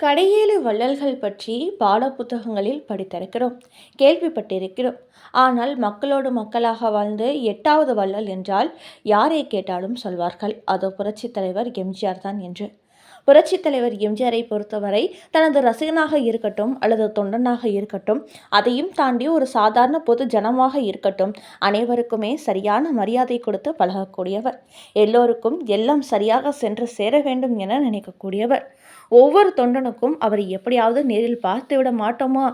கடையேழு வள்ளல்கள் பற்றி பாடப்புத்தகங்களில் படித்திருக்கிறோம் கேள்விப்பட்டிருக்கிறோம். ஆனால் மக்களோடு மக்களாக வாழ்ந்து எட்டாவது வள்ளல் என்றால் யாரை கேட்டாலும் சொல்வார்கள். அது புரட்சித் தலைவர் எம்ஜிஆர் தான் என்று. புரட்சித் தலைவர் எம்ஜிஆரை பொறுத்தவரை தனது ரசிகனாக இருக்கட்டும் அல்லது தொண்டனாக இருக்கட்டும் அதையும் தாண்டி ஒரு சாதாரண பொது ஜனமாக இருக்கட்டும் அனைவருக்குமே சரியான மரியாதை கொடுத்து பழகக்கூடியவர். எல்லோருக்கும் எல்லாம் சரியாக சென்று சேர வேண்டும் என நினைக்கக்கூடியவர். ஒவ்வொரு தொண்டனுக்கும் அவரை எப்படியாவது நேரில் பார்த்துவிட மாட்டோமா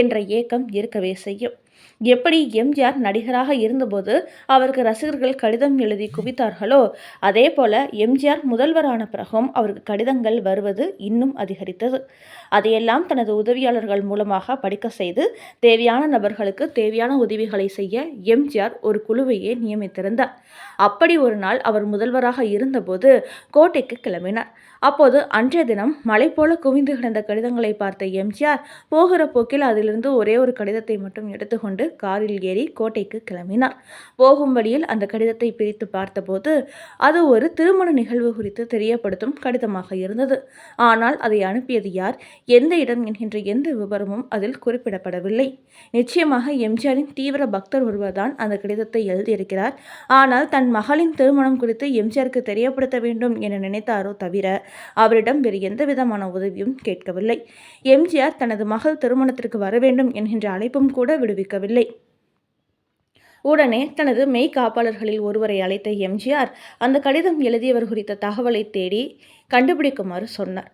என்ற ஏக்கம் இருக்கவே செய்யும். எப்படி எம்ஜிஆர் நடிகராக இருந்தபோது அவருக்கு ரசிகர்கள் கடிதம் எழுதி குவித்தார்களோ அதே போல எம்ஜிஆர் முதல்வரான பிறகும் அவருக்கு கடிதங்கள் வருவது இன்னும் அதிகரித்தது. அதையெல்லாம் தனது உதவியாளர்கள் மூலமாக படிக்க செய்து தேவையான நபர்களுக்கு தேவையான உதவிகளை செய்ய எம்ஜிஆர் ஒரு குழுவையே நியமித்திருந்தார். அப்படி ஒரு நாள் அவர் முதல்வராக இருந்தபோது கோட்டைக்கு கிளம்பினார். அப்போது அன்றைய தினம் மலை போல குவிந்து கிடந்த கடிதங்களை பார்த்த எம்ஜிஆர் போகிற போக்கில் அதிலிருந்து ஒரே ஒரு கடிதத்தை மட்டும் எடுத்துக்கொண்டு கொண்டு காரில் ஏறி கோட்டைக்கு கிளம்பினார் போகும் வழியில் அந்த கடிதத்தை பிரித்து பார்த்தபோது அது ஒரு திருமண நிகழ்வு குறித்து தெரியப்படுத்தும் கடிதமாக இருந்தது. ஆனால் அதை அனுப்பியது யார்? எந்த இடம் என்கின்ற எந்த விவரமும் அதில் குறிப்பிடப்படவில்லை. நிச்சயமாக எம்ஜிஆரின் தீவிர பக்தர் ஒருவர்தான் அந்த கடிதத்தை எழுதியிருக்கிறார். ஆனால் தன் மகளின் திருமணம் குறித்து எம்ஜிஆருக்கு தெரியப்படுத்த வேண்டும் என நினைத்தாரோ தவிர அவரிடம் வேறு எந்த விதமான உதவியும் கேட்கவில்லை. எம்ஜிஆர் தனது மகள் திருமணத்திற்கு வர வேண்டும் என்கின்ற அழைப்பும் கூட விடுவிக்க கேட்கவில்லை உடனே தனது மெய் காப்பாளர்களில் ஒருவரை அழைத்த எம்ஜிஆர் அந்த கடிதம் எழுதியவர் குறித்த தகவலை தேடி கண்டுபிடிக்குமாறு சொன்னார்.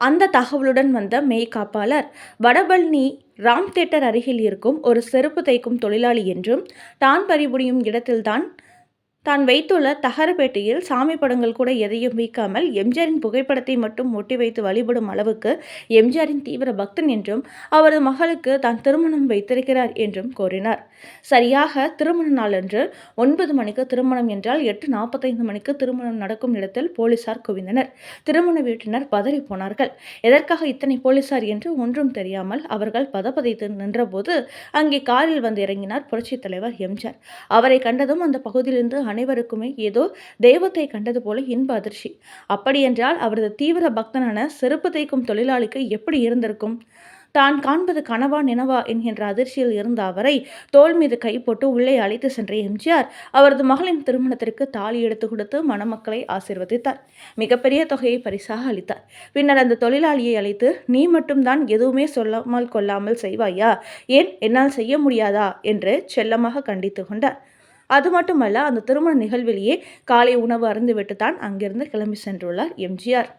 அந்த தகவலுடன் வந்த மெய் காப்பாளர் வடபழனி ராம் தேட்டர் அருகில் இருக்கும் ஒரு செருப்பு தைக்கும் தொழிலாளி என்றும் தான் பறிபுரியும் இடத்தில்தான் தான் வைத்துள்ள தகரப்பேட்டையில் சாமி படங்கள் கூட எதையும் வீக்காமல் எம்ஜிஆரின் புகைப்படத்தை மட்டும் ஒட்டி வைத்து வழிபடும் அளவுக்கு எம்ஜிஆரின் தீவிர பக்தன் என்றும் அவரது மகளுக்கு தான் திருமணம் வைத்திருக்கிறார் என்றும் கூறினார். சரியாக திருமண நாளன்று ஒன்பது மணிக்கு திருமணம் என்றால் எட்டு நாற்பத்தைந்து மணிக்கு திருமணம் நடக்கும் இடத்தில் போலீசார் குவிந்தனர். திருமண வீட்டினர் பதறி போனார்கள். எதற்காக இத்தனை போலீசார் என்று ஒன்றும் தெரியாமல் அவர்கள் பதப்பதைத்து நின்றபோது அங்கே காரில் வந்து இறங்கினார் புரட்சித் தலைவர் எம்ஜிஆர். அவரை கண்டதும் அந்த பகுதியிலிருந்து அனைவருக்குமே ஏதோ தெய்வத்தை கண்டது போல இன்ப அதிர்ச்சி. அப்படியென்றால் அவரது தீவிர பக்தனான செருப்பு தைக்கும் தொழிலாளிக்கு எப்படி இருந்திருக்கும்? தான் காண்பது கனவா நினவா என்கின்ற அதிர்ச்சியில் இருந்த அவரை தோல் மீது கை போட்டு உள்ளே அழைத்து சென்ற எம்ஜிஆர் அவரது மகளின் திருமணத்திற்கு தாலி எடுத்து கொடுத்து மணமக்களை ஆசிர்வதித்தார். மிகப்பெரிய தொகையை பரிசாக அளித்தார். பின்னர் அந்த தொழிலாளியை அழைத்து நீ மட்டும்தான் எதுவுமே சொல்லாமல் கொள்ளாமல் செய்வாயா? ஏன் என்னால் செய்ய முடியாதா? என்று செல்லமாக கண்டித்து கொண்டார். அது மட்டுமல்ல அந்த திருமண நிகழ்விலேயே காலை உணவு அருந்துவிட்டு தான் அங்கிருந்து கிளம்பி சென்றுள்ளார் எம்ஜிஆர்.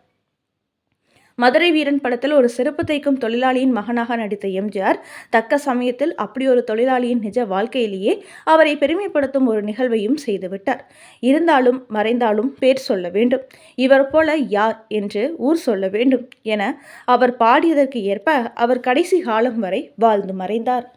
மதுரை வீரன் படத்தில் ஒரு செருப்பு தைக்கும் தொழிலாளியின் மகனாக நடித்த எம்ஜிஆர் தக்க சமயத்தில் அப்படி ஒரு தொழிலாளியின் நிஜ வாழ்க்கையிலேயே அவரை பெருமைப்படுத்தும் ஒரு நிகழ்வையும் செய்துவிட்டார். இருந்தாலும் மறைந்தாலும் பேர் சொல்ல வேண்டும். இவர் போல யார் என்று ஊர் சொல்ல வேண்டும் என அவர் பாடியதற்கு ஏற்ப அவர் கடைசி காலம் வரை வாழ்ந்து மறைந்தார்.